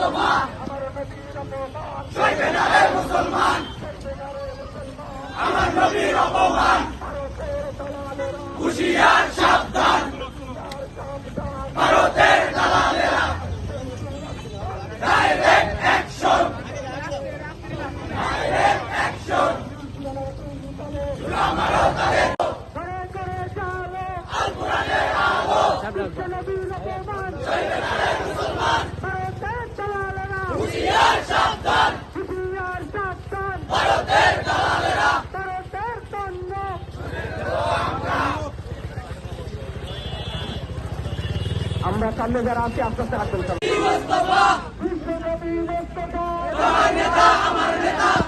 আমরা সামনে যারা আছি আস্তে আস্তে আসবেন সব। রামগিরির দুই কালে জুতা মারো তালে তালে জুতা মারো তালে তালে রামগিরির দুই কালে নারে তাকবীর আল্লাহু আকবার নারে তাকবীর আলহামদুলিল্লাহ ওয়াসসালাতু ওয়াসসালামু আলা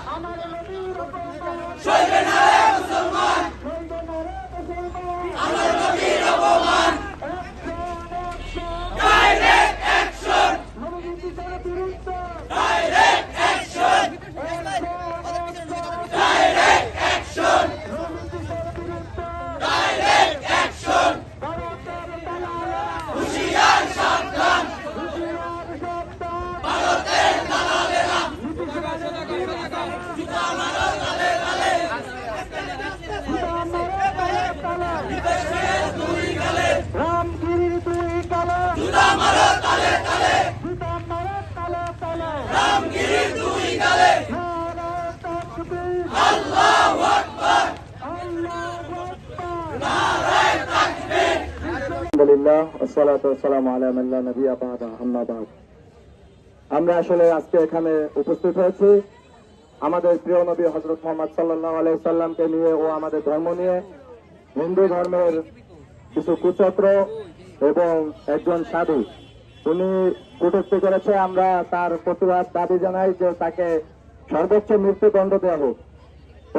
আমরা আসলে আজকে এখানে উপস্থিত হয়েছি। আমাদের প্রিয় নবী হজরত মোহাম্মদ সাল্লাল্লাহু আলাইহি সাল্লামকে নিয়ে ও আমাদের ধর্ম নিয়ে হিন্দু ধর্মের কিছু কুচক্র এবং একজন সাধু। উনি কটূক্তি করেছে, আমরা তার প্রতিবাদ দাবি জানাই যে তাকে সর্বোচ্চ মৃত্যুদণ্ড দেওয়া হোক।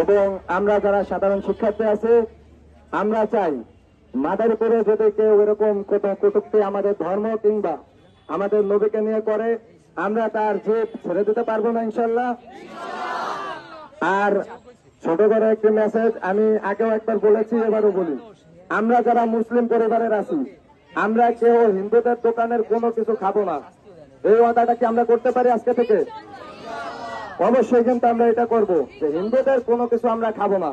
এবং আমরা যারা সাধারণ শিক্ষার্থী আছে, আমরা চাই মাথার উপরে যদি কেউ এরকম কোনো কটূক্তি আমাদের ধর্ম কিংবা আমাদের নবীকে নিয়ে করে, আমরা তার জিপ ছেড়ে দিতে পারব না ইনশাল্লাহ। আর ছোট করে একটি মেসেজ আমি আগেও একবার বলেছি, এবারও বলি। আমরা যারা মুসলিম পরিবারের আছি, আমরা কেউ হিন্দুদের দোকানের কোনো কিছু খাব না। এই ওয়াদাটা কি আমরা করতে পারি আজকে থেকে? অবশ্যই কিন্তু আমরা এটা করব। যে হিন্দুদের কোনো কিছু আমরা খাব না।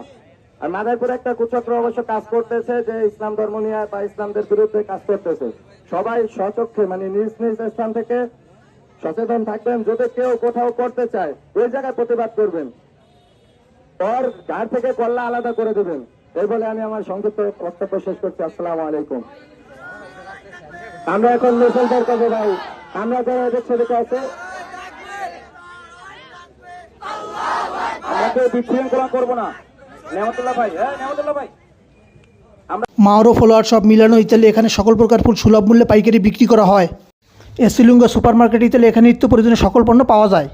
আর মাদারপুরে একটা কুচক্র অবশ্য কাজ করতেছে যে ইসলাম ধর্ম নিয়ে বা ইসলামদের বিরুদ্ধে কাজ করতেছে। সবাই সচক্ষে মানে নিজ নিজ স্থান থেকে সচেতন থাকবেন। যদি কেউ কোথাও করতে চায়, ওই জায়গায় প্রতিবাদ করবেন। ওর ঘাড় থেকে কল্লা আলাদা করে দেবেন, এই বলে আমি আমার সংক্ষিপ্ত বক্তব্য শেষ করছি। আসসালাম আলাইকুম। আমরা এখন মিছিল বের করব ভাই আমরা যারা এদের ছেলেকে আছে, আমরা কেউ বিশৃঙ্খলা করব না। নেমতুল্লাহ ভাই হ্যাঁ নেমতুল্লাহ ভাই। মাওরো ফলোয়ার সব মিলানো ইত্যাদি এখানে সকল প্রকার ফুল সুলভ মূল্যে পাইকারি বিক্রি করা হয়। এসিলুঙ্গা সুপার মার্কেট ইত্যাদি এখানে নিত্য প্রয়োজনীয় সকল পণ্য পাওয়া যায়।